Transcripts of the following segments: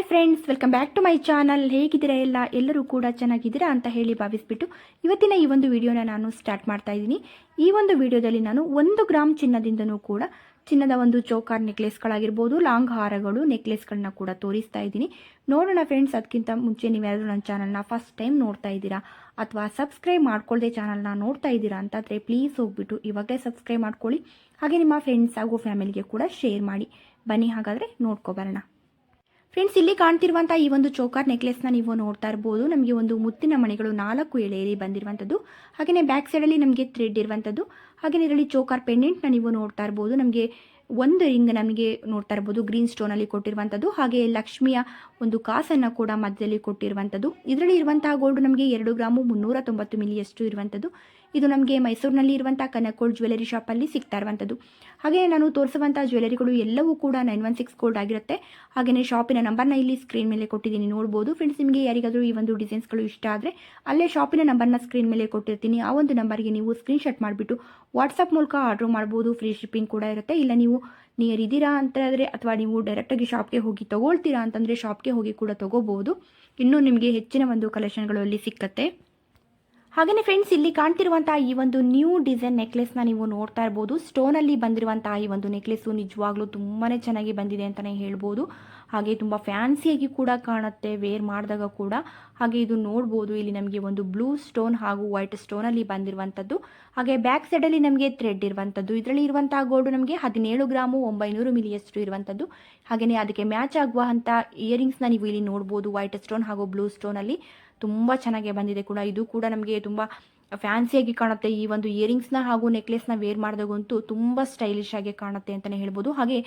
Hi friends welcome back to my channel ಹೇಗಿದ್ದೀರಾ ಎಲ್ಲ? ಎಲ್ಲರೂ ಕೂಡ ಚೆನ್ನಾಗಿದ್ದೀರಾ ಅಂತ ಹೇಳಿ ಭಾವಿಸ್ಬಿಟ್ಟು ಇವತ್ತಿನ ಈ ಒಂದು ವಿಡಿಯೋನ ನಾನು ಸ್ಟಾರ್ಟ್ ಮಾಡ್ತಾ ಇದ್ದೀನಿ. ಈ ಒಂದು ವಿಡಿಯೋದಲ್ಲಿ ನಾನು ಒಂದು ಗ್ರಾಮ್ ಚಿನ್ನದಿಂದನೂ ಕೂಡ ಚಿನ್ನದ ಒಂದು ಚೌಕಾರ್ ನೆಕ್ಲೆಸ್ಗಳಾಗಿರ್ಬೋದು ಲಾಂಗ್ ಹಾರಗಳು ನೆಕ್ಲೆಸ್ಗಳನ್ನ ಕೂಡ ತೋರಿಸ್ತಾ ಇದ್ದೀನಿ. ನೋಡೋಣ ಫ್ರೆಂಡ್ಸ್ ಅದಕ್ಕಿಂತ ಮುಂಚೆ ನೀವ್ಯಾರು ನನ್ನ ಚಾನಲ್ನ ಫಸ್ಟ್ ಟೈಮ್ ನೋಡ್ತಾ ಇದ್ದೀರಾ ಅಥವಾ ಸಬ್ಸ್ಕ್ರೈಬ್ ಮಾಡ್ಕೊಳ್ಳದೆ ಚಾನಲ್ನ ನೋಡ್ತಾ ಇದ್ದೀರಾ ಅಂತಾದರೆ ಪ್ಲೀಸ್ ಹೋಗ್ಬಿಟ್ಟು ಇವಾಗಲೇ ಸಬ್ಸ್ಕ್ರೈಬ್ ಮಾಡ್ಕೊಳ್ಳಿ. ಹಾಗೆ ನಿಮ್ಮ ಫ್ರೆಂಡ್ಸ್ ಹಾಗೂ ಫ್ಯಾಮಿಲಿಗೆ ಕೂಡ ಶೇರ್ ಮಾಡಿ. ಬನ್ನಿ ಹಾಗಾದರೆ ನೋಡ್ಕೊಬರೋಣ ಫ್ರೆಂಡ್ಸ್ ಇಲ್ಲಿ ಕಾಣ್ತಿರುವಂಥ ಈ ಒಂದು ಚೋಕಾರ್ ನೆಕ್ಲೆಸ್ನ ನೀವು ನೋಡ್ತಾ ಇರ್ಬೋದು. ನಮಗೆ ಒಂದು ಮುತ್ತಿನ ಮಣಿಗಳು ನಾಲ್ಕು ಎಳೆಯಲ್ಲಿ ಬಂದಿರುವಂಥದ್ದು. ಹಾಗೆ ಬ್ಯಾಕ್ ಸೈಡಲ್ಲಿ ನಮಗೆ ಥ್ರೆಡ್ ಇರುವಂಥದ್ದು. ಹಾಗೆ ಇದರಲ್ಲಿ ಚೋಕಾರ್ ಪೆಂಡೆಂಟ್ನ ನೀವು ನೋಡ್ತಾ ಇರ್ಬೋದು. ನಮಗೆ ಒಂದು ರಿಂಗ್ ನಮಗೆ ನೋಡ್ತಾ ಇರ್ಬೋದು ಗ್ರೀನ್ ಸ್ಟೋನ್ ಅಲ್ಲಿ ಕೊಟ್ಟಿರುವಂಥದ್ದು. ಹಾಗೆ ಲಕ್ಷ್ಮಿಯ ಒಂದು ಕಾಸನ್ನು ಕೂಡ ಮಧ್ಯದಲ್ಲಿ ಕೊಟ್ಟಿರುವಂಥದ್ದು. ಇದರಲ್ಲಿ ಇರುವಂತಹ ಗೋಲ್ಡ್ ನಮಗೆ ಎರಡು ಗ್ರಾಮು ಮುನ್ನೂರ ತೊಂಬತ್ತು ಮಿಲಿಯಷ್ಟು ಇರುವಂಥದ್ದು. ಇದು ನಮಗೆ ಮೈಸೂರಿನಲ್ಲಿ ಇರುವಂಥ ಕನಕೋಲ್ಡ್ ಜ್ಯುವೆಲರಿ ಶಾಪಲ್ಲಿ ಸಿಗ್ತಾ ಇರುವಂಥದ್ದು. ಹಾಗೆಯೇ ನಾನು ತೋರಿಸುವಂಥ ಜ್ಯುವೆಲರಿಗಳು ಎಲ್ಲವೂ ಕೂಡ ನೈನ್ ಒನ್ ಸಿಕ್ಸ್ ಕೋಲ್ಡ್ ಆಗಿರುತ್ತೆ. ಹಾಗೆಯೇ ಶಾಪಿನ ನಂಬರ್ನ ಇಲ್ಲಿ ಸ್ಕ್ರೀನ್ ಮೇಲೆ ಕೊಟ್ಟಿದ್ದೀನಿ, ನೋಡ್ಬೋದು. ಫ್ರೆಂಡ್ಸ್ ನಿಮಗೆ ಯಾರಿಗಾದರೂ ಈ ಒಂದು ಡಿಸೈನ್ಸ್ಗಳು ಇಷ್ಟ ಆದರೆ ಅಲ್ಲೇ ಶಾಪಿನ ನಂಬರ್ನ ಸ್ಕ್ರೀನ್ ಮೇಲೆ ಕೊಟ್ಟಿರ್ತೀನಿ. ಆ ಒಂದು ನಂಬರ್ಗೆ ನೀವು ಸ್ಕ್ರೀನ್ಶಾಟ್ ಮಾಡಿಬಿಟ್ಟು ವಾಟ್ಸಪ್ ಮೂಲಕ ಆರ್ಡರ್ ಮಾಡ್ಬೋದು. ಫ್ರೀ ಶಿಪ್ಪಿಂಗ್ ಕೂಡ ಇರುತ್ತೆ. ಇಲ್ಲ ನೀವು ನಿಯರ್ ಇದ್ದೀರಾ ಅಂತಂದರೆ ಅಥವಾ ನೀವು ಡೈರೆಕ್ಟಾಗಿ ಶಾಪ್ಗೆ ಹೋಗಿ ತೊಗೊಳ್ತೀರಾ ಅಂತಂದರೆ ಶಾಪ್ಗೆ ಹೋಗಿ ಕೂಡ ತೊಗೋಬೋದು. ಇನ್ನೂ ನಿಮಗೆ ಹೆಚ್ಚಿನ ಒಂದು ಕಲೆಕ್ಷನ್ಗಳು ಅಲ್ಲಿ ಸಿಕ್ಕತ್ತೆ. ಹಾಗೆಯೇ ಫ್ರೆಂಡ್ಸ್ ಇಲ್ಲಿ ಕಾಣ್ತಿರುವಂತಹ ಈ ಒಂದು ನ್ಯೂ ಡಿಸೈನ್ ನೆಕ್ಲೆಸ್ನ ನೀವು ನೋಡ್ತಾ ಇರಬಹುದು ಸ್ಟೋನ್ ಅಲ್ಲಿ ಬಂದಿರುವಂತಹ ಈ ಒಂದು ನೆಕ್ಲೆಸ್ ನಿಜವಾಗ್ಲೂ ತುಂಬಾನೇ ಚೆನ್ನಾಗಿ ಬಂದಿದೆ ಅಂತಾನೆ ಹೇಳ್ಬೋದು. ಹಾಗೆ ತುಂಬಾ ಫ್ಯಾನ್ಸಿಯಾಗಿ ಕೂಡ ಕಾಣುತ್ತೆ ವೇರ್ ಮಾಡಿದಾಗ ಕೂಡ. ಹಾಗೆ ಇದು ನೋಡ್ಬೋದು, ಇಲ್ಲಿ ನಮಗೆ ಒಂದು ಬ್ಲೂ ಸ್ಟೋನ್ ಹಾಗೂ ವೈಟ್ ಸ್ಟೋನ್ ಅಲ್ಲಿ ಬಂದಿರುವಂತದ್ದು ಹಾಗೆ ಬ್ಯಾಕ್ ಸೈಡಲ್ಲಿ ನಮಗೆ ಥ್ರೆಡ್ ಇರುವಂತದ್ದು ಇದರಲ್ಲಿ ಇರುವಂತಹ ಗೋಲ್ಡ್ ನಮಗೆ ಹದಿನೇಳು ಗ್ರಾಮು ಒಂಬೈನೂರು ಮಿಲಿಯಷ್ಟು ಇರುವಂಥದ್ದು. ಹಾಗೆಯೇ ಅದಕ್ಕೆ ಮ್ಯಾಚ್ ಆಗುವಂತಹ ಇಯರಿಂಗ್ಸ್ನ ನೀವು ಇಲ್ಲಿ ನೋಡ್ಬೋದು ವೈಟ್ ಸ್ಟೋನ್ ಹಾಗೂ ಬ್ಲೂ ಸ್ಟೋನಲ್ಲಿ ತುಂಬ ಚೆನ್ನಾಗಿ ಬಂದಿದೆ ಕೂಡ. ಇದು ಕೂಡ ನಮಗೆ ತುಂಬ ಫ್ಯಾನ್ಸಿಯಾಗಿ ಕಾಣುತ್ತೆ. ಈ ಒಂದು ಇಯರಿಂಗ್ಸ್ನ ಹಾಗೂ ನೆಕ್ಲೆಸ್ನ ವೇರ್ ಮಾಡಿದಾಗಂತೂ ತುಂಬ ಸ್ಟೈಲಿಶ್ ಆಗಿ ಕಾಣುತ್ತೆ ಅಂತಲೇ ಹೇಳ್ಬೋದು. ಹಾಗೆ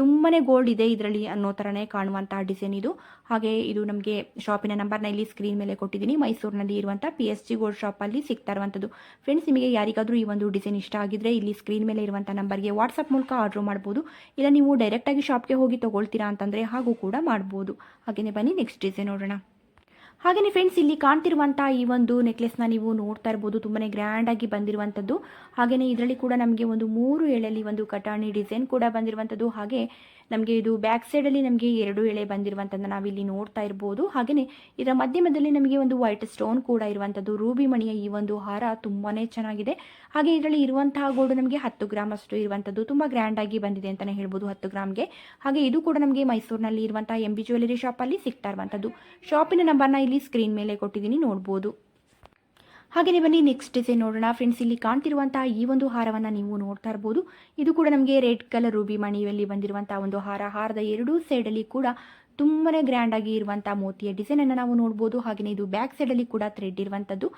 ತುಂಬಾ ಗೋಲ್ಡ್ ಇದೆ ಇದರಲ್ಲಿ ಅನ್ನೋ ಥರನೇ ಕಾಣುವಂತಹ ಡಿಸೈನ್ ಇದು. ಹಾಗೆ ಇದು ನಮಗೆ ಶಾಪಿನ ನಂಬರ್ನ ಇಲ್ಲಿ ಸ್ಕ್ರೀನ್ ಮೇಲೆ ಕೊಟ್ಟಿದ್ದೀನಿ. ಮೈಸೂರಿನಲ್ಲಿ ಇರುವಂಥ ಪಿ ಎಸ್ ಜಿ ಗೋಲ್ಡ್ ಶಾಪಲ್ಲಿ ಸಿಗ್ತಾ ಇರುವಂಥದ್ದು. ಫ್ರೆಂಡ್ಸ್ ನಿಮಗೆ ಯಾರಿಗಾದರೂ ಈ ಒಂದು ಡಿಸೈನ್ ಇಷ್ಟ ಆಗಿದ್ರೆ ಇಲ್ಲಿ ಸ್ಕ್ರೀನ್ ಮೇಲೆ ಇರುವಂಥ ನಂಬರ್ಗೆ ವಾಟ್ಸಪ್ ಮೂಲಕ ಆರ್ಡ್ರ್ ಮಾಡ್ಬೋದು. ಇಲ್ಲ ನೀವು ಡೈರೆಕ್ಟಾಗಿ ಶಾಪ್ಗೆ ಹೋಗಿ ತೊಗೊಳ್ತೀರಾ ಅಂತಂದರೆ ಹಾಗೂ ಕೂಡ ಮಾಡ್ಬೋದು. ಹಾಗೆಯೇ ಬನ್ನಿ ನೆಕ್ಸ್ಟ್ ಡಿಸೈನ್ ನೋಡೋಣ. ಹಾಗೆಯೇ ಫ್ರೆಂಡ್ಸ್ ಇಲ್ಲಿ ಕಾಣ್ತಿರುವಂಥ ಈ ಒಂದು ನೆಕ್ಲೆಸ್ನ ನೀವು ನೋಡ್ತಾ ಇರ್ಬೋದು. ಗ್ರ್ಯಾಂಡ್ ಆಗಿ ಬಂದಿರುವಂಥದ್ದು ಹಾಗೆಯೇ ಇದರಲ್ಲಿ ಕೂಡ ನಮಗೆ ಒಂದು ಮೂರು ಎಳೆಯಲ್ಲಿ ಒಂದು ಕಟಾಣಿ ಡಿಸೈನ್ ಕೂಡ ಬಂದಿರುವಂಥದ್ದು ಹಾಗೆ ನಮಗೆ ಇದು ಬ್ಯಾಕ್ ಸೈಡಲ್ಲಿ ನಮಗೆ ಎರಡು ಎಳೆ ಬಂದಿರುವಂಥದ್ದು ನಾವಿಲ್ಲಿ ನೋಡ್ತಾ ಇರ್ಬೋದು. ಹಾಗೆಯೇ ಇದರ ಮಧ್ಯಮದಲ್ಲಿ ನಮಗೆ ಒಂದು ವೈಟ್ ಸ್ಟೋನ್ ಕೂಡ ಇರುವಂಥದ್ದು ರೂಬಿ ಮಣಿಯ ಈ ಒಂದು ಹಾರ ತುಂಬಾ ಚೆನ್ನಾಗಿದೆ. ಹಾಗೆ ಇದರಲ್ಲಿ ಇರುವಂತಹ ಗೋಲ್ಡ್ ನಮಗೆ ಹತ್ತು ಗ್ರಾಮ್ ಅಷ್ಟು ಇರುವಂಥದ್ದು ತುಂಬ ಗ್ರ್ಯಾಂಡಾಗಿ ಬಂದಿದೆ ಅಂತಲೇ ಹೇಳ್ಬೋದು ಹತ್ತು ಗ್ರಾಮ್ಗೆ. ಹಾಗೆ ಇದು ಕೂಡ ನಮಗೆ ಮೈಸೂರಿನಲ್ಲಿ ಇರುವಂತಹ ಎಂ ಬಿ ಜ್ಯುವೆಲರಿ ಶಾಪಲ್ಲಿ ಸಿಗ್ತಾ ಇರುವಂಥದ್ದು ಶಾಪಿನ ನಂಬರ್ನ ಇಲ್ಲಿ ಸ್ಕ್ರೀನ್ ಮೇಲೆ ಕೊಟ್ಟಿದ್ದೀನಿ, ನೋಡ್ಬೋದು. ಹಾಗೆಯೇ ಬನ್ನಿ ನೆಕ್ಸ್ಟ್ ಡಿಸೈನ್ ನೋಡೋಣ. ಫ್ರೆಂಡ್ಸ್ ಇಲ್ಲಿ ಕಾಣ್ತಿರುವಂತಹ ಈ ಒಂದು ಹಾರವನ್ನು ನೀವು ನೋಡ್ತಾ ಇರ್ಬೋದು. ಇದು ಕೂಡ ನಮಗೆ ರೆಡ್ ಕಲರ್ ರೂಬಿ ಮಣಿಯಲ್ಲಿ ಬಂದಿರುವಂತಹ ಒಂದು ಹಾರ. ಹಾರದ ಎರಡೂ ಸೈಡಲ್ಲಿ ಕೂಡ ತುಂಬಾ ಗ್ರ್ಯಾಂಡ್ ಆಗಿ ಇರುವಂಥ ಮೋತಿಯ ಡಿಸೈನನ್ನು ನಾವು ನೋಡ್ಬೋದು. ಹಾಗೆಯೇ ಇದು ಬ್ಯಾಕ್ ಸೈಡಲ್ಲಿ ಕೂಡ ಥ್ರೆಡ್ ಇರುವಂಥದ್ದು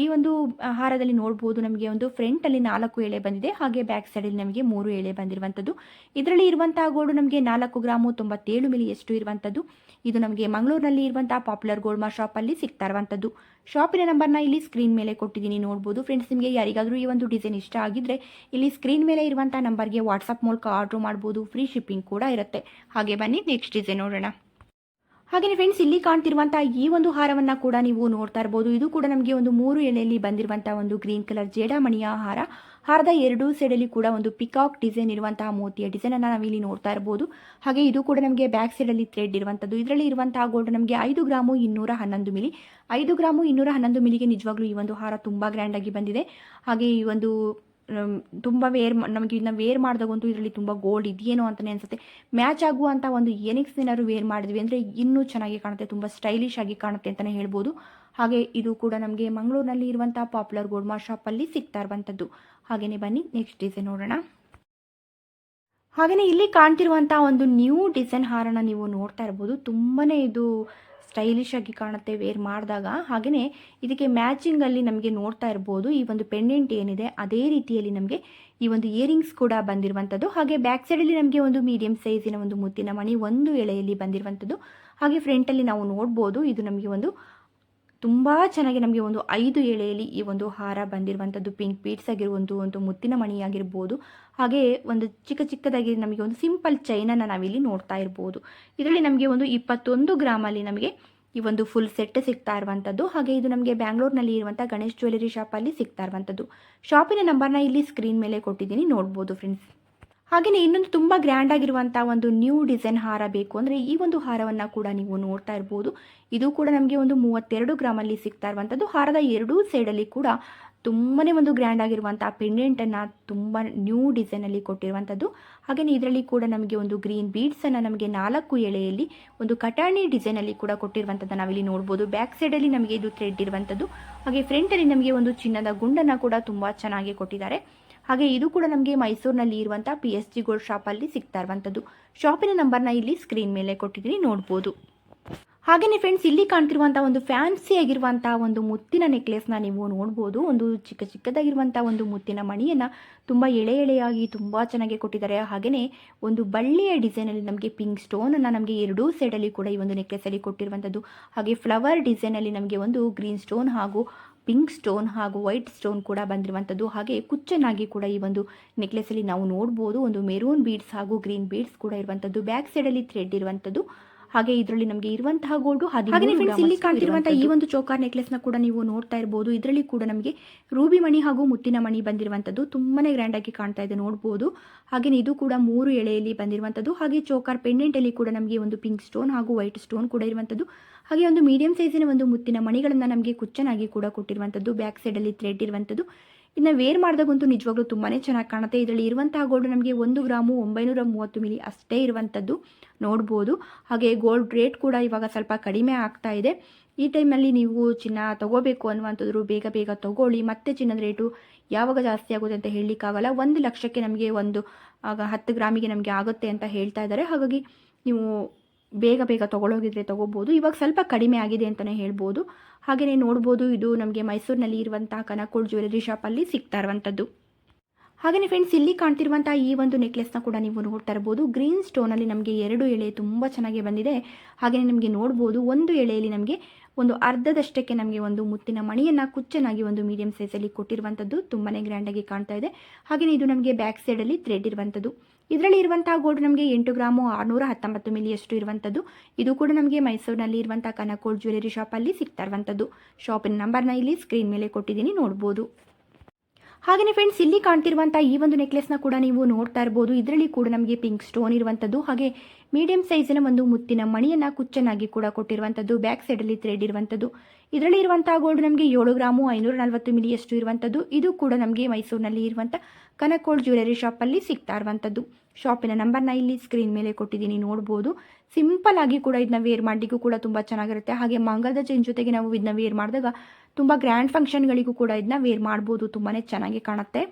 ಈ ಒಂದು ಹಾರದಲ್ಲಿ ನೋಡ್ಬೋದು ನಮಗೆ ಒಂದು ಫ್ರಂಟಲ್ಲಿ ನಾಲ್ಕು ಎಳೆ ಬಂದಿದೆ. ಹಾಗೆ ಬ್ಯಾಕ್ ಸೈಡಲ್ಲಿ ನಮಗೆ ಮೂರು ಎಳೆ ಬಂದಿರುವಂಥದ್ದು ಇದರಲ್ಲಿ ಇರುವಂತಹ ಗೋಲ್ಡ್ ನಮಗೆ ನಾಲ್ಕು ಗ್ರಾಮು ತೊಂಬತ್ತೇಳು ಮಿಲಿ ಎಷ್ಟು ಇರುವಂಥದ್ದು ಇದು ನಮಗೆ ಮಂಗಳೂರಿನಲ್ಲಿ ಇರುವಂತಹ ಪಾಪ್ಯುಲರ್ ಶಾಪ್ ಶಾಪಲ್ಲಿ ಸಿಗ್ತಾ ಇರುವಂಥದ್ದು ಶಾಪಿನ ನಂಬರ್ನ ಇಲ್ಲಿ ಸ್ಕ್ರೀನ್ ಮೇಲೆ ಕೊಟ್ಟಿದ್ದೀನಿ ನೋಡ್ಬೋದು. ಫ್ರೆಂಡ್ಸ್ ನಿಮಗೆ ಯಾರಿಗಾದರೂ ಈ ಒಂದು ಡಿಸೈನ್ ಇಷ್ಟ ಆಗಿದ್ರೆ ಇಲ್ಲಿ ಸ್ಕ್ರೀನ್ ಮೇಲೆ ಇರುವಂಥ ನಂಬರ್ಗೆ ವಾಟ್ಸಪ್ ಮೂಲಕ ಆರ್ಡರ್ ಮಾಡ್ಬೋದು. ಫ್ರೀ ಶಿಪ್ಪಿಂಗ್ ಕೂಡ ಇರುತ್ತೆ. ಹಾಗೆ ಬನ್ನಿ ನೆಕ್ಸ್ಟ್ ಡಿಸೈನ್ ನೋಡೋಣ. ಹಾಗೆಯೇ ಫ್ರೆಂಡ್ಸ್ ಇಲ್ಲಿ ಕಾಣ್ತಿರುವಂತಹ ಈ ಒಂದು ಹಾರವನ್ನು ಕೂಡ ನೀವು ನೋಡ್ತಾ ಇರಬಹುದು ಇದು ಕೂಡ ನಮಗೆ ಒಂದು ಮೂರು ಎಳೆಯಲ್ಲಿ ಬಂದಿರುವಂತಹ ಒಂದು ಗ್ರೀನ್ ಕಲರ್ ಜೇಡಮಣಿಯ ಹಾರ. ಹಾರದ ಎರಡು ಸೈಡಲ್ಲಿ ಕೂಡ ಒಂದು ಪಿಕಾಕ್ ಡಿಸೈನ್ ಇರುವಂತಹ ಮೋತಿಯ ಡಿಸೈನನ್ನು ನಾವಿಲ್ಲಿ ನೋಡ್ತಾ ಇರಬಹುದು ಹಾಗೆ ಇದು ಕೂಡ ನಮಗೆ ಬ್ಯಾಕ್ ಸೈಡ್ ಅಲ್ಲಿ ಥ್ರೆಡ್ ಇರುವಂಥದ್ದು ಇದರಲ್ಲಿ ಇರುವಂತಹ ಗೋಲ್ಡ್ ನಮಗೆ ಐದು ಗ್ರಾಮು ಇನ್ನೂರ ಹನ್ನೊಂದು ಮಿಲಿ ಐದು ಗ್ರಾಮು ಇನ್ನೂರ ಹನ್ನೊಂದು ಮಿಲಿಗೆ ನಿಜವಾಗ್ಲೂ ಈ ಒಂದು ಹಾರ ತುಂಬಾ ಗ್ರ್ಯಾಂಡ್ ಆಗಿ ಬಂದಿದೆ. ಹಾಗೆ ಈ ಒಂದು ತುಂಬ ವೇರ್ ನಮಗೆ ಇದನ್ನ ವೇರ್ ಮಾಡಿದಾಗಂತೂ ಇದರಲ್ಲಿ ತುಂಬ ಗೋಲ್ಡ್ ಇದೆಯೇನೋ ಅಂತಲೇ ಅನಿಸುತ್ತೆ. ಮ್ಯಾಚ್ ಆಗುವಂಥ ಒಂದು ಏನಿಕ್ಸ್ ಏನಾದ್ರು ವೇರ್ ಮಾಡಿದ್ವಿ ಅಂದರೆ ಇನ್ನೂ ಚೆನ್ನಾಗಿ ಕಾಣುತ್ತೆ, ತುಂಬ ಸ್ಟೈಲಿಶ್ ಆಗಿ ಕಾಣುತ್ತೆ ಅಂತಲೇ ಹೇಳ್ಬೋದು. ಹಾಗೆ ಇದು ಕೂಡ ನಮಗೆ ಮಂಗಳೂರಿನಲ್ಲಿ ಇರುವಂಥ ಪಾಪ್ಯುಲರ್ ಗೋಲ್ಮಾ ಶಾಪಲ್ಲಿ ಸಿಗ್ತಾ ಇರುವಂಥದ್ದು ಹಾಗೆಯೇ ಬನ್ನಿ ನೆಕ್ಸ್ಟ್ ಡಿಸೈನ್ ನೋಡೋಣ. ಹಾಗೆಯೇ ಇಲ್ಲಿ ಕಾಣ್ತಿರುವಂಥ ಒಂದು ನ್ಯೂ ಡಿಸೈನ್ ಹಾರನ ನೀವು ನೋಡ್ತಾ ಇರ್ಬೋದು. ತುಂಬಾ ಇದು ಸ್ಟೈಲಿಶ್ ಆಗಿ ಕಾಣುತ್ತೆ ವೇರ್ ಮಾಡಿದಾಗ. ಹಾಗೆಯೇ ಇದಕ್ಕೆ ಮ್ಯಾಚಿಂಗಲ್ಲಿ ನಮಗೆ ನೋಡ್ತಾ ಇರ್ಬೋದು. ಈ ಒಂದು ಪೆಂಡೆಂಟ್ ಏನಿದೆ, ಅದೇ ರೀತಿಯಲ್ಲಿ ನಮಗೆ ಈ ಒಂದು ಇಯರಿಂಗ್ಸ್ ಕೂಡ ಬಂದಿರುವಂಥದ್ದು ಹಾಗೆ ಬ್ಯಾಕ್ ಸೈಡಲ್ಲಿ ನಮಗೆ ಒಂದು ಮೀಡಿಯಂ ಸೈಜಿನ ಒಂದು ಮುತ್ತಿನ ಮಣಿ ಒಂದು ಎಳೆಯಲ್ಲಿ ಬಂದಿರುವಂಥದ್ದು ಹಾಗೆ ಫ್ರಂಟಲ್ಲಿ ನಾವು ನೋಡ್ಬೋದು, ಇದು ನಮಗೆ ಒಂದು ತುಂಬ ಚೆನ್ನಾಗಿ ನಮಗೆ ಒಂದು ಐದು ಎಳೆಯಲ್ಲಿ ಈ ಒಂದು ಹಾರ ಬಂದಿರುವಂಥದ್ದು ಪಿಂಕ್ ಬೀಟ್ಸ್ ಆಗಿರುವಂಥ ಒಂದು ಮುತ್ತಿನ ಮಣಿಯಾಗಿರ್ಬೋದು ಹಾಗೆ ಒಂದು ಚಿಕ್ಕ ಚಿಕ್ಕದಾಗಿ ನಮಗೆ ಒಂದು ಸಿಂಪಲ್ ಚೈನನ್ನು ನಾವಿಲ್ಲಿ ನೋಡ್ತಾ ಇರ್ಬೋದು. ಇದರಲ್ಲಿ ನಮಗೆ ಒಂದು ಇಪ್ಪತ್ತೊಂದು ಗ್ರಾಮಲ್ಲಿ ನಮಗೆ ಈ ಒಂದು ಫುಲ್ ಸೆಟ್ ಸಿಗ್ತಾ ಇರುವಂಥದ್ದು ಹಾಗೆ ಇದು ನಮಗೆ ಬ್ಯಾಂಗ್ಳೂರ್ನಲ್ಲಿ ಇರುವಂಥ ಗಣೇಶ್ ಜ್ಯುವೆಲರಿ ಶಾಪಲ್ಲಿ ಸಿಗ್ತಾ ಇರುವಂಥದ್ದು ಶಾಪಿನ ನಂಬರ್ನ ಇಲ್ಲಿ ಸ್ಕ್ರೀನ್ ಮೇಲೆ ಕೊಟ್ಟಿದ್ದೀನಿ. ನೋಡ್ಬೋದು ಫ್ರೆಂಡ್ಸ್ ಹಾಗೆಯೇ ಇನ್ನೊಂದು ತುಂಬ ಗ್ರ್ಯಾಂಡ್ ಆಗಿರುವಂಥ ಒಂದು ನ್ಯೂ ಡಿಸೈನ್ ಹಾರ ಬೇಕು ಅಂದರೆ ಈ ಒಂದು ಹಾರವನ್ನು ಕೂಡ ನೀವು ನೋಡ್ತಾ ಇರ್ಬೋದು. ಇದು ಕೂಡ ನಮಗೆ ಒಂದು ಮೂವತ್ತೆರಡು ಗ್ರಾಮಲ್ಲಿ ಸಿಗ್ತಾ ಇರುವಂಥದ್ದು ಹಾರದ ಎರಡೂ ಸೈಡಲ್ಲಿ ಕೂಡ ತುಂಬಾ ಒಂದು ಗ್ರ್ಯಾಂಡ್ ಆಗಿರುವಂಥ ಪೆಂಡೆಂಟನ್ನು ತುಂಬ ನ್ಯೂ ಡಿಸೈನಲ್ಲಿ ಕೊಟ್ಟಿರುವಂಥದ್ದು ಹಾಗೆಯೇ ಇದರಲ್ಲಿ ಕೂಡ ನಮಗೆ ಒಂದು ಗ್ರೀನ್ ಬೀಡ್ಸನ್ನು ನಮಗೆ ನಾಲ್ಕು ಎಳೆಯಲ್ಲಿ ಒಂದು ಕಟಾಣಿ ಡಿಸೈನಲ್ಲಿ ಕೂಡ ಕೊಟ್ಟಿರುವಂಥದ್ದು ನಾವಿಲ್ಲಿ ನೋಡ್ಬೋದು. ಬ್ಯಾಕ್ ಸೈಡಲ್ಲಿ ನಮಗೆ ಇದು ಥ್ರೆಡ್ ಇರುವಂಥದ್ದು ಹಾಗೆ ಫ್ರಂಟಲ್ಲಿ ನಮಗೆ ಒಂದು ಚಿನ್ನದ ಗುಂಡನ್ನು ಕೂಡ ತುಂಬ ಚೆನ್ನಾಗಿ ಕೊಟ್ಟಿದ್ದಾರೆ. ಹಾಗೆ ಇದು ಕೂಡ ನಮಗೆ ಮೈಸೂರಿನಲ್ಲಿ ಇರುವಂಥ ಪಿ ಎಸ್ ಜಿ ಗೋಲ್ಡ್ ಶಾಪಲ್ಲಿ ಸಿಗ್ತಾ ಇರುವಂಥದ್ದು ಶಾಪಿನ ನಂಬರ್ನ ಇಲ್ಲಿ ಸ್ಕ್ರೀನ್ ಮೇಲೆ ಕೊಟ್ಟಿದ್ದೀನಿ, ನೋಡ್ಬೋದು. ಹಾಗೆಯೇ ಫ್ರೆಂಡ್ಸ್ ಇಲ್ಲಿ ಕಾಣ್ತಿರುವಂಥ ಒಂದು ಫ್ಯಾನ್ಸಿ ಆಗಿರುವಂಥ ಒಂದು ಮುತ್ತಿನ ನೆಕ್ಲೆಸ್ನ ನೀವು ನೋಡ್ಬೋದು. ಒಂದು ಚಿಕ್ಕ ಚಿಕ್ಕದಾಗಿರುವಂಥ ಒಂದು ಮುತ್ತಿನ ಮಣಿಯನ್ನು ತುಂಬ ಎಳೆ ಎಳೆಯಾಗಿ ತುಂಬ ಚೆನ್ನಾಗಿ ಕೊಟ್ಟಿದ್ದಾರೆ. ಹಾಗೆಯೇ ಒಂದು ಬಳ್ಳಿಯ ಡಿಸೈನಲ್ಲಿ ನಮಗೆ ಪಿಂಕ್ ಸ್ಟೋನನ್ನು ನಮಗೆ ಎರಡೂ ಸೈಡಲ್ಲಿ ಕೂಡ ಈ ಒಂದು ನೆಕ್ಲೆಸಲ್ಲಿ ಕೊಟ್ಟಿರುವಂಥದ್ದು ಹಾಗೆ ಫ್ಲವರ್ ಡಿಸೈನಲ್ಲಿ ನಮಗೆ ಒಂದು ಗ್ರೀನ್ ಸ್ಟೋನ್ ಹಾಗೂ ಪಿಂಕ್ ಸ್ಟೋನ್ ಹಾಗೂ ವೈಟ್ ಸ್ಟೋನ್ ಕೂಡ ಬಂದಿರುವಂಥದ್ದು. ಹಾಗೆ ಕುಚ್ಚನಾಗಿ ಕೂಡ ಈ ಒಂದು ನೆಕ್ಲೆಸಲ್ಲಿ ನಾವು ನೋಡಬಹುದು ಒಂದು ಮೆರೂನ್ ಬೀಡ್ಸ್ ಹಾಗೂ ಗ್ರೀನ್ ಬೀಡ್ಸ್ ಕೂಡ ಇರುವಂಥದ್ದು. ಬ್ಯಾಕ್ ಸೈಡ್ ಅಲ್ಲಿ ಥ್ರೆಡ್ ಇರುವಂಥದ್ದು. ಹಾಗೆ ಇದರಲ್ಲಿ ನಮಗೆ ಇರುವಂತಹ ಗೋಲ್ಡ್ ಹಾಗೆ ಫ್ರೆಂಡ್ಸ್ ಇಲ್ಲಿ ಕಾಣ್ತಿರುವಂತಹ ಈ ಒಂದು ಚೌಕಾರ್ ನೆಕ್ಲೆಸ್ನ ಕೂಡ ನೀವು ನೋಡ್ತಾ ಇರಬಹುದು ಇದರಲ್ಲಿ ಕೂಡ ನಮಗೆ ರೂಬಿ ಮಣಿ ಹಾಗೂ ಮುತ್ತಿನ ಮಣಿ ಬಂದಿರುವಂತದ್ದು ತುಂಬಾನೇ ಗ್ರ್ಯಾಂಡ್ ಆಗಿ ಕಾಣ್ತಾ ಇದೆ ನೋಡಬಹುದು ಹಾಗೆ ಇದು ಕೂಡ ಮೂರು ಎಳೆಯಲ್ಲಿ ಬಂದಿರುವಂತದ್ದು. ಹಾಗೆ ಚೋಕಾರ್ ಪೆಂಡೆಂಟ್ ಅಲ್ಲಿ ಕೂಡ ನಮಗೆ ಒಂದು ಪಿಂಕ್ ಸ್ಟೋನ್ ಹಾಗೂ ವೈಟ್ ಸ್ಟೋನ್ ಕೂಡ ಇರುವಂತದ್ದು. ಹಾಗೆ ಒಂದು ಮೀಡಿಯಂ ಸೈಜಿನ ಒಂದು ಮುತ್ತಿನ ಮಣಿಗಳನ್ನ ನಮಗೆ ಕುಚ್ಚನಾಗಿ ಕೂಡ ಕೊಟ್ಟಿರುವಂತದ್ದು. ಬ್ಯಾಕ್ ಸೈಡ್ ಅಲ್ಲಿ ಥ್ರೆಡ್ ಇರುವಂಥದ್ದು ಇನ್ನು ವೇರ್ ಮಾಡಿದಾಗಂತೂ ನಿಜವಾಗ್ಲೂ ತುಂಬಾ ಚೆನ್ನಾಗಿ ಕಾಣುತ್ತೆ. ಇದರಲ್ಲಿ ಇರುವಂತಹ ಗೋಲ್ಡ್ ನಮಗೆ ಒಂದು ಗ್ರಾಮು ಒಂಬೈನೂರ ಮೂವತ್ತು ಮಿಲಿ ಅಷ್ಟೇ ಇರುವಂಥದ್ದು ನೋಡ್ಬೋದು. ಹಾಗೆ ಗೋಲ್ಡ್ ರೇಟ್ ಕೂಡ ಇವಾಗ ಸ್ವಲ್ಪ ಕಡಿಮೆ ಆಗ್ತಾ ಇದೆ. ಈ ಟೈಮಲ್ಲಿ ನೀವು ಚಿನ್ನ ತಗೋಬೇಕು ಅನ್ನುವಂಥದ್ದು ಬೇಗ ಬೇಗ ತಗೊಳ್ಳಿ. ಮತ್ತೆ ಚಿನ್ನದ ರೇಟು ಯಾವಾಗ ಜಾಸ್ತಿ ಆಗುತ್ತೆ ಅಂತ ಹೇಳಲಿಕ್ಕಾಗಲ್ಲ. ಒಂದು ಲಕ್ಷಕ್ಕೆ ನಮಗೆ ಒಂದು, ಆಗ ಹತ್ತು ಗ್ರಾಮಿಗೆ ನಮಗೆ ಆಗುತ್ತೆ ಅಂತ ಹೇಳ್ತಾ ಇದ್ದಾರೆ. ಹಾಗಾಗಿ ನೀವು ಬೇಗ ಬೇಗ ತೊಗೊಳೋಗಿದ್ರೆ ತೊಗೋಬೋದು. ಇವಾಗ ಸ್ವಲ್ಪ ಕಡಿಮೆ ಆಗಿದೆ ಅಂತಲೇ ಹೇಳ್ಬೋದು. ಹಾಗೆಯೇ ನೋಡ್ಬೋದು ಇದು ನಮಗೆ ಮೈಸೂರಿನಲ್ಲಿ ಇರುವಂಥ ಕನಕೋಳ್ ಜ್ಯುವೆಲರಿ ಶಾಪಲ್ಲಿ ಸಿಗ್ತಾ ಇರುವಂಥದ್ದು. ಹಾಗೆಯೇ ಫ್ರೆಂಡ್ಸ್ ಇಲ್ಲಿ ಕಾಣ್ತಿರುವಂಥ ಈ ಒಂದು ನೆಕ್ಲೆಸ್ನ ಕೂಡ ನೀವು ನೋಡ್ತಾ ಇರ್ಬೋದು. ಗ್ರೀನ್ ಸ್ಟೋನಲ್ಲಿ ನಮಗೆ ಎರಡು ಎಳೆ ತುಂಬ ಚೆನ್ನಾಗಿ ಬಂದಿದೆ. ಹಾಗೆಯೇ ನಿಮಗೆ ನೋಡ್ಬೋದು, ಒಂದು ಎಳೆಯಲ್ಲಿ ನಮಗೆ ಒಂದು ಅರ್ಧದಷ್ಟಕ್ಕೆ ನಮಗೆ ಒಂದು ಮುತ್ತಿನ ಮಣಿಯನ್ನು ಕುಚ್ಚನಾಗಿ ಒಂದು ಮೀಡಿಯಂ ಸೈಜಲ್ಲಿ ಕೊಟ್ಟಿರುವಂಥದ್ದು ತುಂಬಾ ಗ್ರ್ಯಾಂಡಾಗಿ ಕಾಣ್ತಾ ಇದೆ. ಹಾಗೆಯೇ ಇದು ನಮಗೆ ಬ್ಯಾಕ್ ಸೈಡಲ್ಲಿ ಥ್ರೆಡ್ ಇರುವಂಥದ್ದು ಇದರಲ್ಲಿ ಇರುವಂತಹ ಗೋಲ್ಡ್ ನಮಗೆ ಎಂಟು ಗ್ರಾಮು ಆರುನೂರ ಹತ್ತೊಂಬತ್ತು ಮಿಲಿಯಷ್ಟು ಇರುವಂಥದ್ದು ಇದು ಕೂಡ ನಮಗೆ ಮೈಸೂರಿನಲ್ಲಿ ಇರುವಂಥ ಕನಕೋಳ್ ಜ್ಯುವೆಲರಿ ಶಾಪಲ್ಲಿ ಸಿಗ್ತಾ ಇರುವಂಥದ್ದು ಶಾಪಿನ ನಂಬರ್ನ ಇಲ್ಲಿ ಸ್ಕ್ರೀನ್ ಮೇಲೆ ಕೊಟ್ಟಿದ್ದೀನಿ, ನೋಡ್ಬೋದು. ಹಾಗೆಯೇ ಫ್ರೆಂಡ್ಸ್ ಇಲ್ಲಿ ಕಾಣ್ತಿರುವಂಥ ಈ ಒಂದು ನೆಕ್ಲೆಸ್ನ ಕೂಡ ನೀವು ನೋಡ್ತಾ ಇರ್ಬೋದು. ಇದರಲ್ಲಿ ಕೂಡ ನಮಗೆ ಪಿಂಕ್ ಸ್ಟೋನ್ ಇರುವಂಥದ್ದು ಹಾಗೆ ಮೀಡಿಯಂ ಸೈಜಿನ ಒಂದು ಮುತ್ತಿನ ಮಣಿಯನ್ನು ಕುಚ್ಚನಾಗಿ ಕೂಡ ಕೊಟ್ಟಿರುವಂಥದ್ದು ಬ್ಯಾಕ್ ಸೈಡಲ್ಲಿ ಥ್ರೆಡ್ ಇರುವಂಥದ್ದು ಇದರಲ್ಲಿ ಇರುವಂಥ ಗೋಲ್ಡ್ ನಮಗೆ ಏಳು ಗ್ರಾಮು ಐನೂರ ನಲವತ್ತು ಮಿಲಿಯಷ್ಟು ಇರುವಂಥದ್ದು ಇದು ಕೂಡ ನಮಗೆ ಮೈಸೂರಿನಲ್ಲಿ ಇರುವಂಥ ಗೋಲ್ಡ್ ಜ್ಯುವೆಲರಿ ಶಾಪಲ್ಲಿ ಸಿಗ್ತಾ ಇರುವಂಥದ್ದು ಶಾಪಿನ ನಂಬರ್ನ ಇಲ್ಲಿ ಸ್ಕ್ರೀನ್ ಮೇಲೆ ಕೊಟ್ಟಿದ್ದೀನಿ, ನೋಡ್ಬೋದು. ಸಿಂಪಲ್ ಆಗಿ ಕೂಡ ಇದನ್ನ ವೇರ್ ಮಾಡಲಿಕ್ಕೂ ಕೂಡ ತುಂಬಾ ಚೆನ್ನಾಗಿರುತ್ತೆ. ಹಾಗೆ ಮಂಗಲದ ಚೈನ್ ಜೊತೆಗೆ ನಾವು ಇದನ್ನ ವೇರ್ ಮಾಡಿದಾಗ ತುಂಬ ಗ್ರ್ಯಾಂಡ್ ಫಂಕ್ಷನ್ಗಳಿಗೂ ಕೂಡ ಇದನ್ನ ವೇರ್ ಮಾಡ್ಬೋದು. ತುಂಬಾ ಚೆನ್ನಾಗಿ ಕಾಣುತ್ತೆ.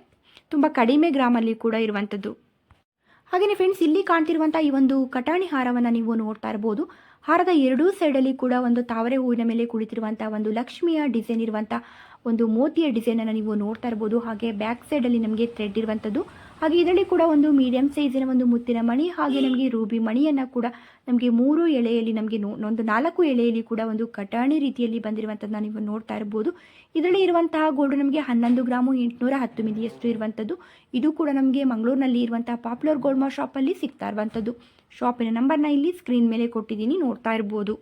ತುಂಬ ಕಡಿಮೆ ಗ್ರಾಮಲ್ಲಿ ಕೂಡ ಇರುವಂಥದ್ದು. ಹಾಗೆಯೇ ಫ್ರೆಂಡ್ಸ್ ಇಲ್ಲಿ ಕಾಣ್ತಿರುವಂಥ ಈ ಒಂದು ಕಟಾಣಿ ಹಾರವನ್ನು ನೀವು ನೋಡ್ತಾ ಇರ್ಬೋದು. ಹಾರದ ಎರಡೂ ಸೈಡಲ್ಲಿ ಕೂಡ ಒಂದು ತಾವರೆ ಹೂವಿನ ಮೇಲೆ ಕುಳಿತಿರುವಂಥ ಒಂದು ಲಕ್ಷ್ಮಿಯ ಡಿಸೈನ್ ಇರುವಂಥ ಒಂದು ಮೋತಿಯ ಡಿಸೈನನ್ನು ನೀವು ನೋಡ್ತಾ ಇರ್ಬೋದು. ಹಾಗೆ ಬ್ಯಾಕ್ ಸೈಡಲ್ಲಿ ನಮಗೆ ಥ್ರೆಡ್ ಇರುವಂಥದ್ದು. ಹಾಗೆ ಇದರಲ್ಲಿ ಕೂಡ ಒಂದು ಮೀಡಿಯಂ ಸೈಜಿನ ಒಂದು ಮುತ್ತಿನ ಮಣಿ ಹಾಗೆ ನಮಗೆ ರೂಬಿ ಮಣಿಯನ್ನು ಕೂಡ ನಮಗೆ ಮೂರು ಎಳೆಯಲ್ಲಿ ನಮಗೆ ಒಂದು ನಾಲ್ಕು ಎಳೆಯಲ್ಲಿ ಕೂಡ ಒಂದು ಕಟಾಣಿ ರೀತಿಯಲ್ಲಿ ಬಂದಿರುವಂಥದ್ದನ್ನ ನೀವು ನೋಡ್ತಾ ಇರ್ಬೋದು. ಇದರಲ್ಲಿ ಇರುವಂತಹ ಗೋಲ್ಡ್ ನಮಗೆ ಹನ್ನೊಂದು ಗ್ರಾಮು ಎಂಟುನೂರ ಹತ್ತು ಮಿಲಿಯಷ್ಟು ಇರುವಂಥದ್ದು ಇದು ಕೂಡ ನಮಗೆ ಮಂಗಳೂರಿನಲ್ಲಿ ಇರುವಂತಹ ಪಾಪ್ಯುಲರ್ ಗೋಲ್ಡ್ ಮಾ ಶಾಪಲ್ಲಿ ಸಿಗ್ತಾ ಇರುವಂಥದ್ದು ಶಾಪಿನ ನಂಬರ್ನ ಇಲ್ಲಿ ಸ್ಕ್ರೀನ್ ಮೇಲೆ ಕೊಟ್ಟಿದ್ದೀನಿ, ನೋಡ್ತಾ ಇರ್ಬೋದು.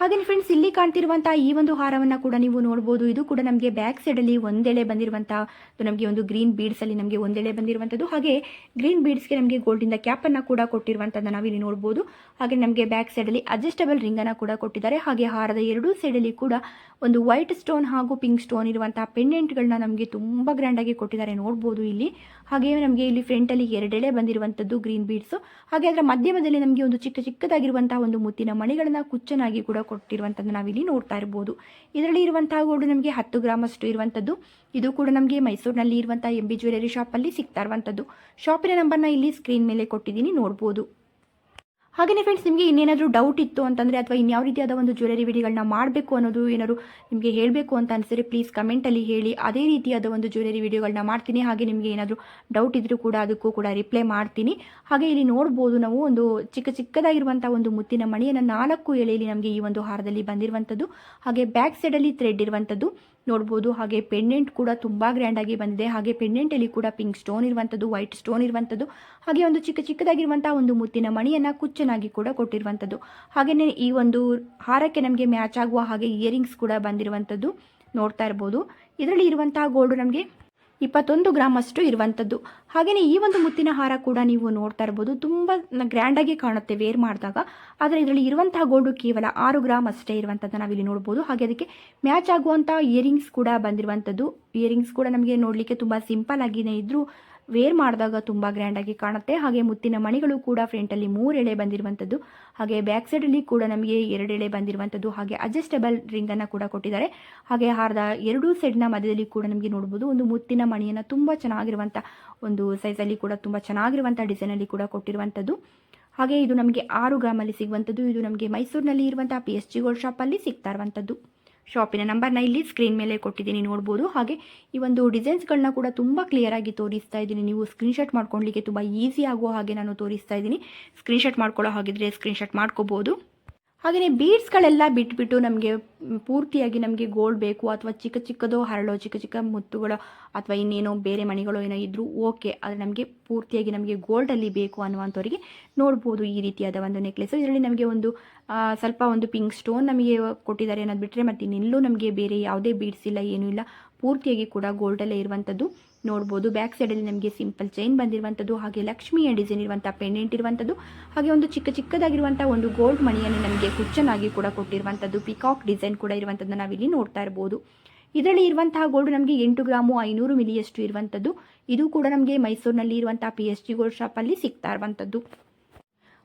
ಹಾಗೆಯೇ ಫ್ರೆಂಡ್ಸ್ ಇಲ್ಲಿ ಕಾಣ್ತಿರುವಂತಹ ಈ ಒಂದು ಹಾರವನ್ನು ಕೂಡ ನೀವು ನೋಡಬಹುದು ಇದು ಕೂಡ ನಮಗೆ ಬ್ಯಾಕ್ ಸೈಡ್ ಅಲ್ಲಿ ಒಂದೆಳೆ ಬಂದಿರುವಂತಹ ನಮಗೆ ಒಂದು ಗ್ರೀನ್ ಬೀಡ್ಸ್ ಅಲ್ಲಿ ನಮಗೆ ಒಂದೆಳೆ ಬಂದಿರುವಂತದ್ದು. ಹಾಗೆ ಗ್ರೀನ್ ಬೀಡ್ಸ್ಗೆ ನಮಗೆ ಗೋಲ್ಡಿನ ಕ್ಯಾಪ್ ಅನ್ನ ಕೂಡ ಕೊಟ್ಟಿರುವಂಥದ್ದು ನಾವಿಲ್ಲಿ ನೋಡಬಹುದು ಹಾಗೆ ನಮಗೆ ಬ್ಯಾಕ್ ಸೈಡ್ ಅಲ್ಲಿ ಅಡ್ಜಸ್ಟಬಲ್ ರಿಂಗ್ ಅನ್ನ ಕೂಡ ಕೊಟ್ಟಿದ್ದಾರೆ. ಹಾಗೆ ಹಾರದ ಎರಡೂ ಅಲ್ಲಿ ಕೂಡ ಒಂದು ವೈಟ್ ಸ್ಟೋನ್ ಹಾಗೂ ಪಿಂಕ್ ಸ್ಟೋನ್ ಇರುವಂಥ ಪೆಂಡೆಂಟ್ಗಳನ್ನ ನಮಗೆ ತುಂಬ ಗ್ರ್ಯಾಂಡಾಗಿ ಕೊಟ್ಟಿದ್ದಾರೆ. ನೋಡ್ಬೋದು ಇಲ್ಲಿ. ಹಾಗೆ ನಮಗೆ ಇಲ್ಲಿ ಫ್ರಂಟಲ್ಲಿ ಎರಡೆಳೆ ಬಂದಿರುವಂಥದ್ದು ಗ್ರೀನ್ ಬೀಡ್ಸು ಹಾಗೆ ಅದರ ಮಧ್ಯಮದಲ್ಲಿ ನಮಗೆ ಒಂದು ಚಿಕ್ಕ ಚಿಕ್ಕದಾಗಿರುವಂತಹ ಒಂದು ಮುತ್ತಿನ ಮಣಿಗಳನ್ನು ಕುಚ್ಚನಾಗಿ ಕೂಡ ಕೊಟ್ಟಿರುವಂಥದ್ದು ನಾವಿಲ್ಲಿ ನೋಡ್ತಾ ಇರ್ಬೋದು. ಇದರಲ್ಲಿ ಇರುವಂತಹ ಗೋಲ್ಡ್ ನಮಗೆ ಹತ್ತು ಗ್ರಾಮಷ್ಟು ಇರುವಂಥದ್ದು ಇದು ಕೂಡ ನಮಗೆ ಮೈಸೂರಿನಲ್ಲಿ ಇರುವಂತಹ ಎಂ ಬಿ ಜ್ಯುವೆಲರಿ ಶಾಪಲ್ಲಿ ಸಿಗ್ತಾ ಇರುವಂಥದ್ದು ಶಾಪಿನ ನಂಬರ್ನ ಇಲ್ಲಿ ಸ್ಕ್ರೀನ್ ಮೇಲೆ ಕೊಟ್ಟಿದ್ದೀನಿ. ನೋಡ್ಬೋದು. ಹಾಗೆಯೇ ಫ್ರೆಂಡ್ಸ್ ನಿಮಗೆ ಇನ್ನೇನಾದರೂ ಡೌಟ್ ಇತ್ತು ಅಂತಂದರೆ ಅಥವಾ ಇನ್ಯಾವ ರೀತಿಯಾದ ಒಂದು ಜ್ಯುವೆಲರಿ ವಿಡಿಯೋಗಳನ್ನ ಮಾಡಬೇಕು ಅನ್ನೋದು ಏನಾದರೂ ನಿಮಗೆ ಹೇಳಬೇಕು ಅಂತ ಅನಿಸಿದ್ರೆ ಪ್ಲೀಸ್ ಕಮೆಂಟಲ್ಲಿ ಹೇಳಿ. ಅದೇ ರೀತಿಯಾದ ಒಂದು ಜ್ಯುವೆಲರಿ ವಿಡಿಯೋಗಳನ್ನ ಮಾಡ್ತೀನಿ. ಹಾಗೆ ನಿಮಗೆ ಏನಾದರೂ ಡೌಟ್ ಇದ್ದರೂ ಕೂಡ ಅದಕ್ಕೂ ಕೂಡ ರಿಪ್ಲೈ ಮಾಡ್ತೀನಿ. ಹಾಗೆ ಇಲ್ಲಿ ನೋಡ್ಬೋದು ನಾವು ಒಂದು ಚಿಕ್ಕ ಚಿಕ್ಕದಾಗಿರುವಂಥ ಒಂದು ಮುತ್ತಿನ ಮಣಿಯನ್ನು ನಾಲ್ಕು ಎಳೆಯಲ್ಲಿ ನಮಗೆ ಈ ಒಂದು ಹಾರದಲ್ಲಿ ಬಂದಿರುವಂಥದ್ದು ಹಾಗೆ ಬ್ಯಾಕ್ ಸೈಡಲ್ಲಿ ಥ್ರೆಡ್ ಇರುವಂಥದ್ದು ನೋಡ್ಬೋದು. ಹಾಗೆ ಪೆಂಡೆಂಟ್ ಕೂಡ ತುಂಬ ಗ್ರ್ಯಾಂಡಾಗಿ ಬಂದಿದೆ. ಹಾಗೆ ಪೆಂಡೆಂಟಲ್ಲಿ ಕೂಡ ಪಿಂಕ್ ಸ್ಟೋನ್ ಇರುವಂಥದ್ದು ವೈಟ್ ಸ್ಟೋನ್ ಇರುವಂಥದ್ದು, ಹಾಗೆ ಒಂದು ಚಿಕ್ಕ ಚಿಕ್ಕದಾಗಿರುವಂಥ ಒಂದು ಮುತ್ತಿನ ಮಣಿಯನ್ನು ಕುಚ್ಚನಾಗಿ ಕೂಡ ಕೊಟ್ಟಿರುವಂಥದ್ದು. ಹಾಗೆಯೇ ಈ ಒಂದು ಹಾರಕ್ಕೆ ನಮಗೆ ಮ್ಯಾಚ್ ಆಗುವ ಹಾಗೆ ಇಯರಿಂಗ್ಸ್ ಕೂಡ ಬಂದಿರುವಂಥದ್ದು ನೋಡ್ತಾ ಇರ್ಬೋದು. ಇದರಲ್ಲಿ ಇರುವಂತಹ ಗೋಲ್ಡ್ ನಮಗೆ ಇಪ್ಪತ್ತೊಂದು ಗ್ರಾಮ್ ಅಷ್ಟು ಇರುವಂಥದ್ದು. ಹಾಗೆಯೇ ಈ ಒಂದು ಮುತ್ತಿನ ಹಾರ ಕೂಡ ನೀವು ನೋಡ್ತಾ ಇರ್ಬೋದು. ತುಂಬ ಗ್ರ್ಯಾಂಡಾಗಿ ಕಾಣುತ್ತೆ ವೇರ್ ಮಾಡಿದಾಗ. ಆದರೆ ಇದರಲ್ಲಿ ಇರುವಂತಹ ಗೋಲ್ಡು ಕೇವಲ ಆರು ಗ್ರಾಮ್ ಅಷ್ಟೇ ಇರುವಂಥದ್ದು ನಾವಿಲ್ಲಿ ನೋಡ್ಬೋದು. ಹಾಗೆ ಅದಕ್ಕೆ ಮ್ಯಾಚ್ ಆಗುವಂಥ ಇಯರಿಂಗ್ಸ್ ಕೂಡ ಬಂದಿರುವಂಥದ್ದು. ಇಯರಿಂಗ್ಸ್ ಕೂಡ ನಮಗೆ ನೋಡಲಿಕ್ಕೆ ತುಂಬ ಸಿಂಪಲ್ ಆಗಿನೇ ಇದ್ದರೂ ವೇರ್ ಮಾಡಿದಾಗ ತುಂಬ ಗ್ರ್ಯಾಂಡಾಗಿ ಕಾಣುತ್ತೆ. ಹಾಗೆ ಮುತ್ತಿನ ಮಣಿಗಳು ಕೂಡ ಫ್ರಂಟಲ್ಲಿ ಮೂರು ಎಳೆ ಬಂದಿರುವಂಥದ್ದು ಹಾಗೆ ಬ್ಯಾಕ್ ಸೈಡಲ್ಲಿ ಕೂಡ ನಮಗೆ ಎರಡು ಎಳೆ ಬಂದಿರುವಂಥದ್ದು ಹಾಗೆ ಅಡ್ಜಸ್ಟಬಲ್ ರಿಂಗನ್ನು ಕೂಡ ಕೊಟ್ಟಿದ್ದಾರೆ. ಹಾಗೆ ಹಾರದ ಎರಡೂ ನ ಮಧ್ಯದಲ್ಲಿ ಕೂಡ ನಮಗೆ ನೋಡ್ಬೋದು. ಒಂದು ಮುತ್ತಿನ ಮಣಿಯನ್ನು ತುಂಬ ಚೆನ್ನಾಗಿರುವಂಥ ಒಂದು ಸೈಜಲ್ಲಿ ಕೂಡ ತುಂಬ ಚೆನ್ನಾಗಿರುವಂಥ ಡಿಸೈನಲ್ಲಿ ಕೂಡ ಕೊಟ್ಟಿರುವಂಥದ್ದು ಹಾಗೆ ಇದು ನಮಗೆ ಆರು ಗ್ರಾಮಲ್ಲಿ ಸಿಗುವಂಥದ್ದು ಇದು ನಮಗೆ ಮೈಸೂರಿನಲ್ಲಿ ಇರುವಂಥ ಪಿ ಎಸ್ ಜಿ ಗೋಲ್ಡ್ ಶಾಪಲ್ಲಿ ಸಿಗ್ತಾ ಇರುವಂಥದ್ದು ಶಾಪಿನ ನಂಬರ್ನ ಇಲ್ಲಿ ಸ್ಕ್ರೀನ್ ಮೇಲೆ ಕೊಟ್ಟಿದ್ದೀನಿ, ನೋಡ್ಬೋದು. ಹಾಗೆ ಈ ಒಂದು ಡಿಸೈನ್ಸ್ಗಳನ್ನ ಕೂಡ ತುಂಬ ಕ್ಲಿಯರ್ ಆಗಿ ತೋರಿಸ್ತಾ ಇದ್ದೀನಿ. ನೀವು ಸ್ಕ್ರೀನ್ಶಾಟ್ ಮಾಡ್ಕೊಳ್ಳಿಕ್ಕೆ ತುಂಬ ಈಸಿ ಆಗುವ ಹಾಗೆ ನಾನು ತೋರಿಸ್ತಾ ಇದ್ದೀನಿ. ಸ್ಕ್ರೀನ್ಶಾಟ್ ಮಾಡ್ಕೊಳ್ಳೋ ಹಾಗಿದ್ರೆ ಸ್ಕ್ರೀನ್ಶಾಟ್ ಮಾಡ್ಕೋಬೋದು. ಹಾಗೆಯೇ ಬೀಡ್ಸ್ಗಳೆಲ್ಲ ಬಿಟ್ಬಿಟ್ಟು ನಮಗೆ ಪೂರ್ತಿಯಾಗಿ ನಮಗೆ ಗೋಲ್ಡ್ ಬೇಕು ಅಥವಾ ಚಿಕ್ಕ ಚಿಕ್ಕದೋ ಹರಳೋ ಚಿಕ್ಕ ಚಿಕ್ಕ ಮುತ್ತುಗಳು ಅಥವಾ ಇನ್ನೇನೋ ಬೇರೆ ಮಣಿಗಳು ಏನೋ ಇದ್ದರೂ ಓಕೆ ಆದರೆ ನಮಗೆ ಪೂರ್ತಿಯಾಗಿ ನಮಗೆ ಗೋಲ್ಡಲ್ಲಿ ಬೇಕು ಅನ್ನುವಂಥವ್ರಿಗೆ ನೋಡ್ಬೋದು ಈ ರೀತಿಯಾದ ಒಂದು ನೆಕ್ಲೆಸ್ ಇದರಲ್ಲಿ ನಮಗೆ ಒಂದು ಸ್ವಲ್ಪ ಒಂದು ಪಿಂಕ್ ಸ್ಟೋನ್ ನಮಗೆ ಕೊಟ್ಟಿದ್ದಾರೆ ಅನ್ನೋದು ಬಿಟ್ಟರೆ ಮತ್ತು ಇನ್ನೆಲ್ಲೂ ನಮಗೆ ಬೇರೆ ಯಾವುದೇ ಬೀಡ್ಸ್ ಇಲ್ಲ, ಏನೂ ಇಲ್ಲ. ಪೂರ್ತಿಯಾಗಿ ಕೂಡ ಗೋಲ್ಡಲ್ಲೇ ಇರುವಂಥದ್ದು. ನೋಡ್ಬೋದು. ಬ್ಯಾಕ್ ಸೈಡಲ್ಲಿ ನಮಗೆ ಸಿಂಪಲ್ ಚೈನ್ ಬಂದಿರುವಂಥದ್ದು, ಹಾಗೆ ಲಕ್ಷ್ಮಿಯ ಡಿಸೈನ್ ಇರುವಂಥ ಪೆಂಡೆಂಟ್ ಇರುವಂಥದ್ದು, ಹಾಗೆ ಒಂದು ಚಿಕ್ಕ ಚಿಕ್ಕದಾಗಿರುವಂಥ ಒಂದು ಗೋಲ್ಡ್ ಮಣಿಯನ್ನು ನಮಗೆ ಕುಚ್ಚನಾಗಿ ಕೂಡ ಕೊಟ್ಟಿರುವಂಥದ್ದು ಪಿಕಾಕ್ ಡಿಸೈನ್ ಕೂಡ ಇರುವಂಥದ್ದನ್ನ ನಾವಿಲ್ಲಿ ನೋಡ್ತಾ ಇರ್ಬೋದು. ಇದರಲ್ಲಿ ಇರುವಂತಹ ಗೋಲ್ಡ್ ನಮಗೆ ಎಂಟು ಗ್ರಾಮು ಐನೂರು ಮಿಲಿಯಷ್ಟು ಇರುವಂಥದ್ದು. ಇದು ಕೂಡ ನಮಗೆ ಮೈಸೂರಿನಲ್ಲಿ ಇರುವಂತಹ ಪಿ ಎಸ್ ಜಿ ಗೋಲ್ಡ್ ಶಾಪಲ್ಲಿ ಸಿಗ್ತಾ ಇರುವಂಥದ್ದು.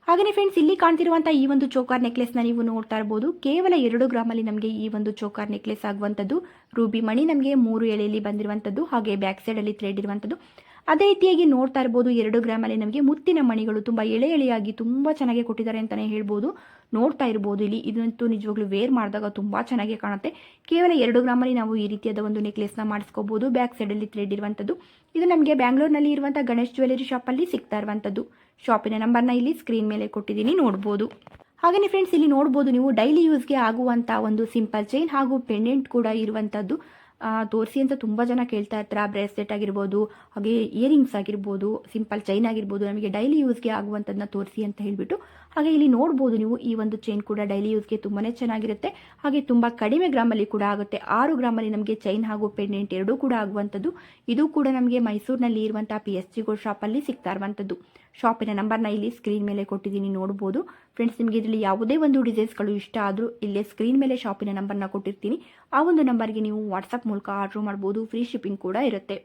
ಹಾಗೆಯೇ ಫ್ರೆಂಡ್ಸ್ ಇಲ್ಲಿ ಕಾಣ್ತಿರುವಂಥ ಈ ಒಂದು ಚೋಕಾರ್ ನೆಕ್ಲೆಸ್ನ ನೀವು ನೋಡ್ತಾ ಇರ್ಬೋದು. ಕೇವಲ ಎರಡು ಗ್ರಾಮಲ್ಲಿ ನಮಗೆ ಈ ಒಂದು ಚೋಕಾರ್ ನೆಕ್ಲೆಸ್ ಆಗುವಂಥದ್ದು. ರೂಬಿ ಮಣಿ ನಮಗೆ ಮೂರು ಎಳೆಯಲ್ಲಿ ಬಂದಿರುವಂಥದ್ದು, ಹಾಗೆ ಬ್ಯಾಕ್ ಸೈಡಲ್ಲಿ ಥ್ರೆಡ್ ಇರುವಂಥದ್ದು. ಅದೇ ರೀತಿಯಾಗಿ ನೋಡ್ತಾ ಇರ್ಬೋದು, ಎರಡು ಗ್ರಾಮಲ್ಲಿ ನಮಗೆ ಮುತ್ತಿನ ಮಣಿಗಳು ತುಂಬ ಎಳೆ ಎಳೆಯಾಗಿ ತುಂಬ ಚೆನ್ನಾಗಿ ಕೊಟ್ಟಿದ್ದಾರೆ ಅಂತಲೇ ಹೇಳ್ಬೋದು. ನೋಡ್ತಾ ಇರ್ಬೋದು ಇಲ್ಲಿ. ಇದಂತೂ ನಿಜವಾಗ್ಲೂ ವೇರ್ ಮಾಡಿದಾಗ ತುಂಬ ಚೆನ್ನಾಗಿ ಕಾಣುತ್ತೆ. ಕೇವಲ ಎರಡು ಗ್ರಾಮಲ್ಲಿ ನಾವು ಈ ರೀತಿಯಾದ ಒಂದು ನೆಕ್ಲೆಸ್ನ ಮಾಡಿಸ್ಕೋಬೋದು. ಬ್ಯಾಕ್ ಸೈಡಲ್ಲಿ ಥ್ರೆಡ್ ಇರುವಂಥದ್ದು. ಇದು ನಮಗೆ ಬ್ಯಾಂಗ್ಳೂರ್ನಲ್ಲಿ ಇರುವಂಥ ಗಣೇಶ್ ಜ್ಯುವೆಲರಿ ಶಾಪಲ್ಲಿ ಸಿಗ್ತಾ ಇರುವಂಥದ್ದು. ಶಾಪಿನ ನಂಬರ್ನ ಇಲ್ಲಿ ಸ್ಕ್ರೀನ್ ಮೇಲೆ ಕೊಟ್ಟಿದ್ದೀನಿ, ನೋಡ್ಬೋದು. ಹಾಗೆಯೇ ಫ್ರೆಂಡ್ಸ್ ಇಲ್ಲಿ ನೋಡ್ಬೋದು ನೀವು ಡೈಲಿ ಯೂಸ್ಗೆ ಆಗುವಂಥ ಒಂದು ಸಿಂಪಲ್ ಚೈನ್ ಹಾಗೂ ಪೆಂಡೆಂಟ್ ಕೂಡ ಇರುವಂಥದ್ದು ತೋರಿಸಿ ಅಂತ ತುಂಬ ಜನ ಕೇಳ್ತಾ ಇರ್ತಾರೆ. ಬ್ರೇಸ್ಲೆಟ್ ಆಗಿರ್ಬೋದು, ಹಾಗೆ ಇಯರಿಂಗ್ಸ್ ಆಗಿರ್ಬೋದು ಸಿಂಪಲ್ ಚೈನ್ ಆಗಿರ್ಬೋದು, ನಮಗೆ ಡೈಲಿ ಯೂಸ್ಗೆ ಆಗುವಂಥದ್ದನ್ನ ತೋರಿಸಿ ಅಂತ ಹೇಳಿಬಿಟ್ಟು. ಹಾಗೆ ಇಲ್ಲಿ ನೋಡ್ಬೋದು ನೀವು ಈ ಒಂದು ಚೈನ್ ಕೂಡ ಡೈಲಿ ಯೂಸ್ಗೆ ತುಂಬಾ ಚೆನ್ನಾಗಿರುತ್ತೆ. ಹಾಗೆ ತುಂಬ ಕಡಿಮೆ ಗ್ರಾಮಲ್ಲಿ ಕೂಡ ಆಗುತ್ತೆ. ಆರು ಗ್ರಾಮಲ್ಲಿ ನಮಗೆ ಚೈನ್ ಹಾಗೂ ಪೆಂಡೆಂಟ್ ಎರಡೂ ಕೂಡ ಆಗುವಂಥದ್ದು ಇದು ಕೂಡ ನಮಗೆ ಮೈಸೂರಿನಲ್ಲಿ ಇರುವಂಥ ಪಿ ಎಸ್ ಜಿ ಗೋಲ್ಡ್ ಶಾಪಲ್ಲಿ ಸಿಗ್ತಾ ಇರುವಂಥದ್ದು ಶಾಪಿನ ನಂಬರ್ನ ಇಲ್ಲಿ ಸ್ಕ್ರೀನ್ ಮೇಲೆ ಕೊಟ್ಟಿದ್ದೀನಿ, ನೋಡ್ಬೋದು. ಫ್ರೆಂಡ್ಸ್ ನಿಮಗೆ ಇದರಲ್ಲಿ ಯಾವುದೇ ಒಂದು ಡಿಸೈನ್ಸ್ಗಳು ಇಷ್ಟ ಆದರೂ ಇಲ್ಲೇ ಸ್ಕ್ರೀನ್ ಮೇಲೆ ಶಾಪಿನ ನಂಬರ್ನ ಕೊಟ್ಟಿರ್ತೀನಿ. ಆ ಒಂದು ನಂಬರ್ಗೆ ನೀವು ವಾಟ್ಸಪ್ ಮೂಲಕ ಆರ್ಡ್ರ್ ಮಾಡ್ಬೋದು ಫ್ರೀ ಶಿಪ್ಪಿಂಗ್ ಕೂಡ ಇರುತ್ತೆ.